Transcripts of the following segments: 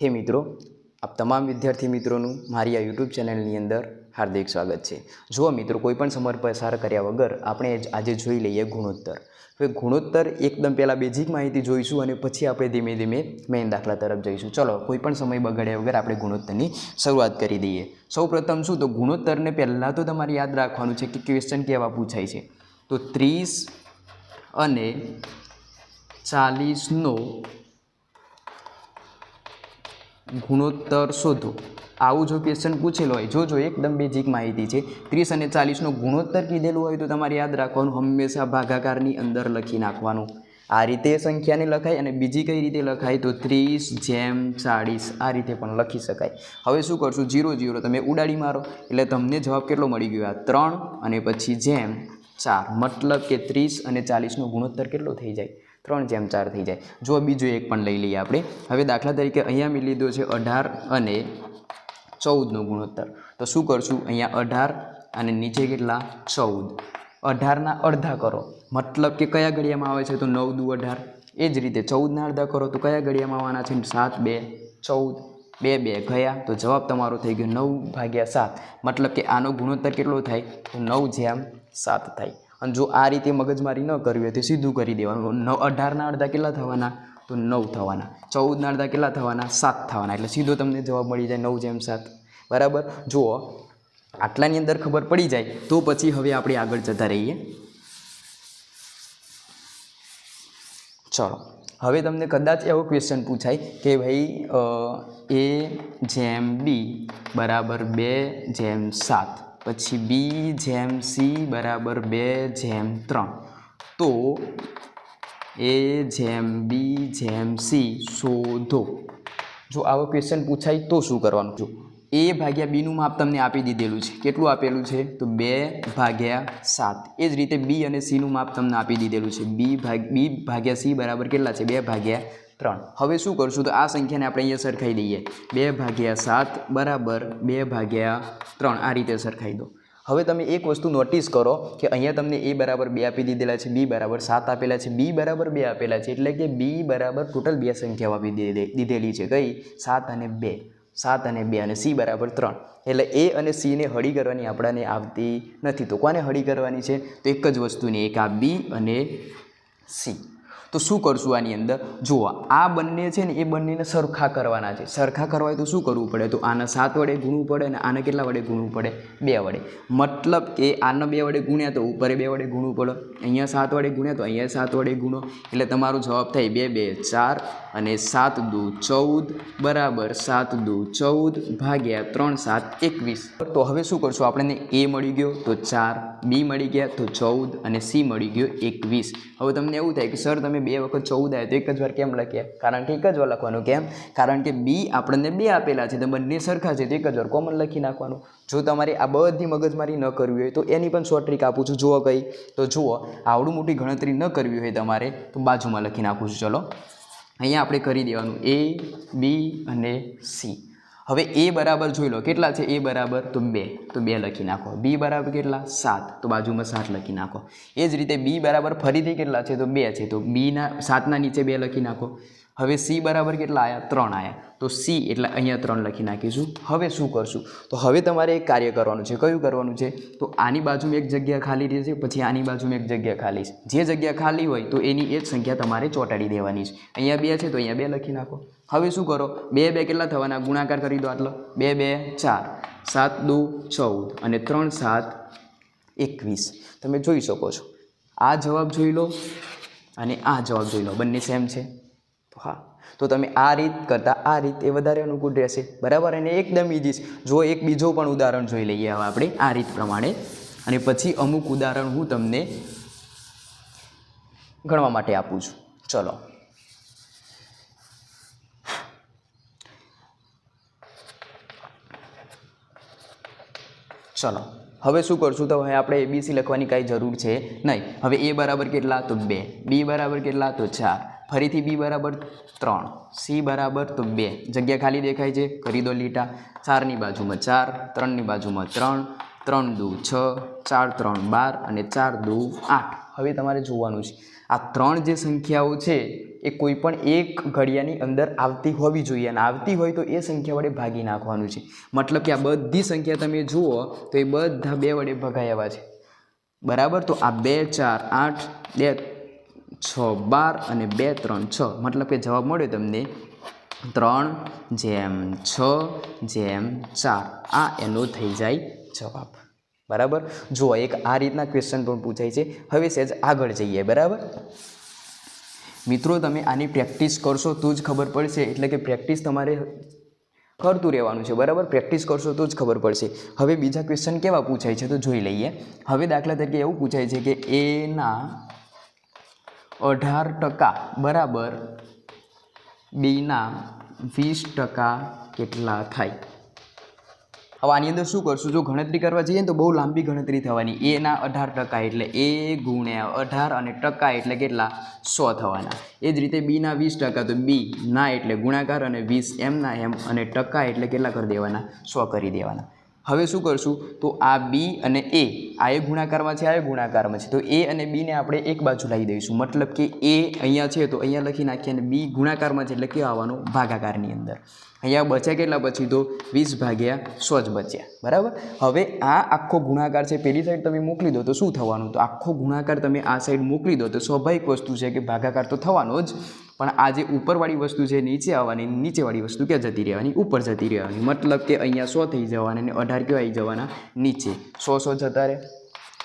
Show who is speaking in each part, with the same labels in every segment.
Speaker 1: હે મિત્રો, આપ તમામ વિદ્યાર્થી મિત્રોનું મારી આ યુટ્યુબ ચેનલની અંદર હાર્દિક સ્વાગત છે. જુઓ મિત્રો કોઈ પણ સમર પસાર કર્યા વગર આપણે આજે જોઈ લઈએ ગુણોત્તર. હવે ગુણોત્તર એકદમ પહેલાં બેઝિક માહિતી જોઈશું અને પછી આપણે ધીમે ધીમે મેઇન દાખલા તરફ જઈશું. ચલો કોઈ પણ સમય બગાડ્યા વગર આપણે ગુણોત્તરની શરૂઆત કરી દઈએ. સૌ પ્રથમ શું? તો ગુણોત્તરને પહેલાં તો તમારે યાદ રાખવાનું છે કે ક્વેશ્ચન કેવા પૂછાય છે. તો ત્રીસ અને ચાલીસનો ગુણોત્તર શોધો. આવું જો ક્વેશ્ચન પૂછેલો હોય જો જો એકદમ બેઝિક માહિતી છે. ત્રીસ અને ચાલીસનો ગુણોત્તર કીધેલું હોય તો તમારે યાદ રાખવાનું, હંમેશા ભાગાકારની અંદર લખી નાખવાનું. આ રીતે સંખ્યાને લખાય અને બીજી કઈ રીતે લખાય તો ત્રીસ જેમ ચાળીસ, આ રીતે પણ લખી શકાય. હવે શું કરશું? જીરો જીરો તમે ઉડાડી મારો. એટલે તમને જવાબ કેટલો મળી ગયો? આ ત્રણ અને પછી જેમ ચાર. મતલબ કે ત્રીસ અને ચાલીસનો ગુણોત્તર કેટલો થઈ જાય? ત્રણ જેમ ચાર થઈ જાય. જો બીજો એક પણ લઈ લઈએ આપણે. હવે દાખલા તરીકે અહીંયા મેં લીધો છે અઢાર અને ચૌદનો ગુણોત્તર. તો શું કરશું? અહીંયા અઢાર અને નીચે કેટલા? ચૌદ. અઢારના અડધા કરો. મતલબ કે કયા ઘડિયામાં આવે છે? તો નવ દુ અઢાર. એ જ રીતે ચૌદના અડધા કરો. તો કયા ઘડિયામાં આવવાના છે? સાત, બે, ચૌદ. બે બે ગયા. તો જવાબ તમારો થઈ ગયો નવ ભાગ્યા સાત. મતલબ કે આનો ગુણોત્તર કેટલો થાય? તો નવ જેમ સાત થાય. અને જો આ રીતે મગજમારી ન કરવી હોય તો સીધું કરી દેવાનું. નવ અઢારના અડધા કેટલા થવાના? તો નવ થવાના. ચૌદના અડધા કેટલા થવાના? સાત થવાના. એટલે સીધો તમને જવાબ મળી જાય નવ જેમ સાત. બરાબર? જુઓ, આટલાની અંદર ખબર પડી જાય. તો પછી હવે આપણે આગળ જતા રહીએ. ચલો. હવે તમને કદાચ એવો ક્વેશ્ચન પૂછાય કે ભાઈ એ જેમ બી બરાબર બે જેમ સાત. પછી બી જેમ સી બરાબર બે જેમ ત્રણ. તો એ જેમ બી જેમ સી શોધો. જો આવો ક્વેશ્ચન પૂછાય તો શું કરવાનું? જો એ ભાગ્યા બીનું માપ તમને આપી દીધેલું છે. કેટલું આપેલું છે? તો બે ભાગ્યા સાત. એ જ રીતે બી અને સીનું માપ તમને આપી દીધેલું છે. બી ભાગ બી ભાગ્યા સી બરાબર કેટલા છે? બે ભાગ્યા ત્રણ. હવે શું કરશું તો આ સંખ્યાને આપણે અહીંયા સરખાઈ દઈએ. બે ભાગ્યા સાત બરાબર બે ભાગ્યા ત્રણ. આ રીતે સરખાઈ દો. હવે તમે એક વસ્તુ નોટિસ કરો કે અહીંયા તમને એ બરાબર બે આપી દીધેલા છે, બી બરાબર સાત આપેલા છે, બી બરાબર બે આપેલા છે, એટલે કે બી બરાબર ટોટલ બે સંખ્યાઓ આપી દીધે- દીધેલી છે. કઈ? સાત અને બે. સાત અને બે અને સી બરાબર ત્રણ. એટલે એ અને સીને હળી કરવાની આપણાને આવતી નથી. તો કોને હળી કરવાની છે? તો એક જ વસ્તુની, એક આ બી અને સી. તો શું કરશું આની અંદર? જુઓ, આ બંને છે ને, એ બંનેને સરખા કરવાના છે. સરખા કરવા હોય તો શું કરવું પડે? તો આના સાત વડે ગુણવું પડે અને આને કેટલા વડે ગુણવું પડે? બે વડે. મતલબ કે આના બે વડે ગુણ્યા તો ઉપરે બે વડે ગુણવું પડે. અહીંયા સાત વડે ગુણ્યા તો અહીંયા સાત વડે ગુણો. એટલે તમારો જવાબ થાય બે બે, ચાર અને સાત દુ ચૌદ બરાબર સાત દુ ચૌદ ભાગ્યા ત્રણ, સાત, એકવીસ. તો હવે શું કરશું? આપણને એ મળી ગયો તો ચાર, બી મળી ગયા તો ચૌદ અને સી મળી ગયો એકવીસ. હવે તમને એવું થાય કે, સર, તમે બે વખત ચૌદ આવે તો એક જ વાર કેમ લખીએ? કારણ કે એક જ વાર લખવાનું કેમ? કારણ કે બી આપણને બે આપેલા છે તો બંને સરખા છે તો એક જ વાર કોમન લખી નાખવાનું. જો તમારે આ બધી મગજમારી ન કરવી હોય તો એની પણ શોર્ટ ટ્રીક આપું છું. જુઓ કઈ? તો જુઓ, આવડું મોટી ગણતરી ન કરવી હોય તમારે તો બાજુમાં લખી નાખું છું. ચલો, અહીંયા આપણે કરી દેવાનું. એ બી અને સી હવે એ બરાબર જોઈ લો, કેટલા છે? એ બરાબર તો બે. તો બે લખી નાખો. બી બરાબર કેટલા? સાત. તો બાજુમાં સાત લખી નાખો. એ જ રીતે બી બરાબર ફરીથી કેટલા છે? તો બે છે. તો બીના, સાતના નીચે બે લખી નાખો. હવે સી બરાબર કેટલા આવ્યા ત્રણ આવ્યા તો સી એટલે અહીંયા ત્રણ લખી નાખીશું. હવે શું કરશું? તો હવે તમારે એક કાર્ય કરવાનું છે. કયું કરવાનું છે? તો આની બાજુમાં એક જગ્યા ખાલી રહેશે, પછી આની બાજુમાં એક જગ્યા ખાલી છે. જે જગ્યા ખાલી હોય તો એની એ જ સંખ્યા તમારે ચોંટાડી દેવાની છે. અહીંયા બે છે તો અહીંયા બે લખી નાખો. હવે શું કરો? બે બે કેટલા થવાના? ગુણાકાર કરી દો આટલો. બે બે, ચાર. સાત, દુ, ચૌદ. અને ત્રણ, સાત, એકવીસ. તમે જોઈ શકો છો. આ જવાબ જોઈ લો અને આ જવાબ જોઈ લો. બંને સેમ છે? હા. તો તમે આ રીત કરતાં આ રીત એ વધારે અનુકૂળ રહેશે. બરાબર? અને એકદમ ઇઝી જો એક બીજો પણ ઉદાહરણ જોઈ લઈએ હવે આપણે આ રીત પ્રમાણે. અને પછી અમુક ઉદાહરણ હું તમને ગણવા માટે આપું છું. ચલો. ચલો હવે શું કરશું? તો હવે આપણે એબીસી લખવાની કાંઈ જરૂર છે નહીં. હવે એ બરાબર કેટલા? તો બે. બી બરાબર કેટલા? તો ચાર. ફરીથી બી બરાબર ત્રણ. સી બરાબર તો બે. જગ્યા ખાલી દેખાય છે? કરી દો લીટા. ચારની બાજુમાં ચાર, ત્રણની બાજુમાં ત્રણ. ત્રણ દુ છ, ચાર, ત્રણ, બાર અને ચાર દુ આઠ. હવે તમારે જોવાનું છે. આ ત્રણ જે સંખ્યાઓ છે, એ કોઈ પણ એક ઘડિયાની અંદર આવતી હોવી જોઈએ અને આવતી હોય તો એ સંખ્યા વડે ભાગી નાખવાનું છે. મતલબ કે આ બધી સંખ્યા તમે જુઓ, તો એ બધા બે વડે ભગાયા છે. બરાબર? તો આ બે, ચાર, આઠ, બે, છ, બાર અને બે, ત્રણ, છ. મતલબ કે જવાબ મળ્યો તમને? ત્રણ, જેમ છ, જેમ ચાર. આ એનો થઈ જાય જવાબ. બરાબર? જુઓ, એક આ રીતના ક્વેશ્ચન પણ પૂછાય છે. હવે સહેજ આગળ જઈએ, બરાબર? મિત્રો, તમે આની પ્રેક્ટિસ કરશો તો જ ખબર પડશે. એટલે કે પ્રેક્ટિસ તમારે કરતું રહેવાનું છે, બરાબર? પ્રેક્ટિસ કરશો તો જ ખબર પડશે. હવે બીજા ક્વેશ્ચન કેવા પૂછાય છે તો જોઈ લઈએ. હવે દાખલા તરીકે એવું પૂછાય છે કે એના અઢાર ટકા બરાબર બીના વીસ ટકા કેટલા થાય? હવે આની અંદર શું કરશું? જો ગણતરી કરવા જઈએ ને તો બહુ લાંબી ગણતરી થવાની. એના અઢાર ટકા એટલે એ ગુણ્યા અઢાર અને ટકા એટલે કેટલા? સો થવાના. એ જ રીતે બીના વીસ ટકા તો બી ના એટલે ગુણાકાર અને વીસ એમના એમ અને ટકા એટલે કેટલા કરી દેવાના? સો કરી દેવાના. હવે શું કરશું? તો આ બી અને એ, આ એ ગુણાકારમાં છે, આ એ ગુણાકારમાં છે. તો એ અને બીને આપણે એક બાજુ લાવી દઈશું. મતલબ કે એ અહીંયા છે તો અહીંયા લખી નાખીએ અને બી ગુણાકારમાં છે એટલે કેવા આવવાનું ભાગાકારની અંદર. અહીંયા બચ્યા કેટલા પછી તો વીસ ભાગ્યા સો જ બચ્યા. બરાબર? હવે આ આખો ગુણાકાર છે, પેલી સાઈડ તમે મોકલી દો તો શું થવાનું? તો આખો ગુણાકાર તમે આ સાઈડ મોકલી દો તો સ્વાભાવિક વસ્તુ છે કે ભાગાકાર તો થવાનો જ પણ આ જે ઉપરવાળી વસ્તુ છે નીચે આવવાની, નીચેવાળી વસ્તુ ક્યાં જતી રહેવાની? ઉપર જતી રહેવાની. મતલબ કે અહીંયા સો થઈ જવાના અને અઢાર ક્યાં આવી જવાના નીચે. સો સો જતા રહે.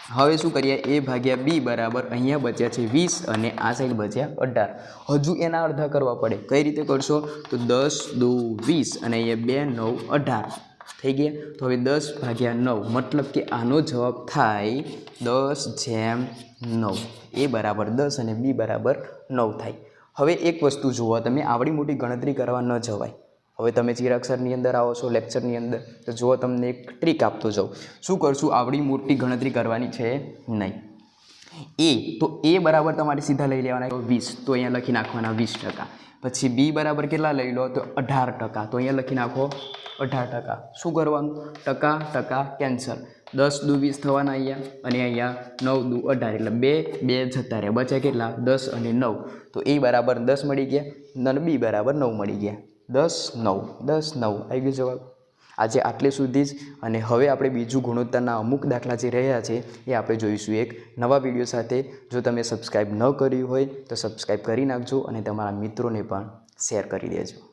Speaker 1: હવે શું કરીએ? એ ભાગ્યા બી બરાબર અહીંયા બચ્યા છે વીસ અને આ સાઈડ બચ્યા અઢાર. હજુ એના અડધા કરવા પડે. કઈ રીતે કરશો? તો દસ, દો, વીસ અને અહીંયા બે, નવ, અઢાર. થઈ ગયા? તો હવે દસ ભાગ્યા નવ. મતલબ કે આનો જવાબ થાય દસ જેમ નવ. એ બરાબર દસ અને બી બરાબર નવ થાય. હવે એક વસ્તુ જુઓ, તમે આવડી મોટી ગણતરી કરવા ન જવાય. હવે તમે ચિરાક્ષરની અંદર આવો છો, લેક્ચરની અંદર, તો જુઓ તમને એક ટ્રીક આપતો જાઉં. શું કરશું? આવડી મોટી ગણતરી કરવાની છે નહીં. એ, તો એ બરાબર તમારે સીધા લઈ લેવાના વીસ, તો અહીંયા લખી નાખવાના વીસ ટકા. પછી બી બરાબર કેટલા લઈ લો? તો અઢાર ટકા. તો અહીંયા લખી નાખો અઢાર ટકા. શું કરવાનું? ટકા ટકા કેન્સલ દસ દુ વીસ થવાના અહીંયા અને અહીંયા નવ દુ અઢાર. એટલે બે બે જતા રહ્યા બચ્યા કેટલા? દસ અને નવ. તો એ બરાબર દસ મળી ગયા અને બી બરાબર નવ મળી ગયા. દસ, નવ. દસ, નવ. આવી ગયો જવાબ. આજે આટલે સુધી જ અને હવે આપણે બીજું ગુણોત્તરના અમુક દાખલા જે રહ્યા છે એ આપણે જોઈશું એક નવા વીડિયો સાથે. જો તમે સબસ્ક્રાઈબ ન કર્યું હોય તો સબસ્ક્રાઈબ કરી નાખજો અને તમારા મિત્રોને પણ શેર કરી દેજો.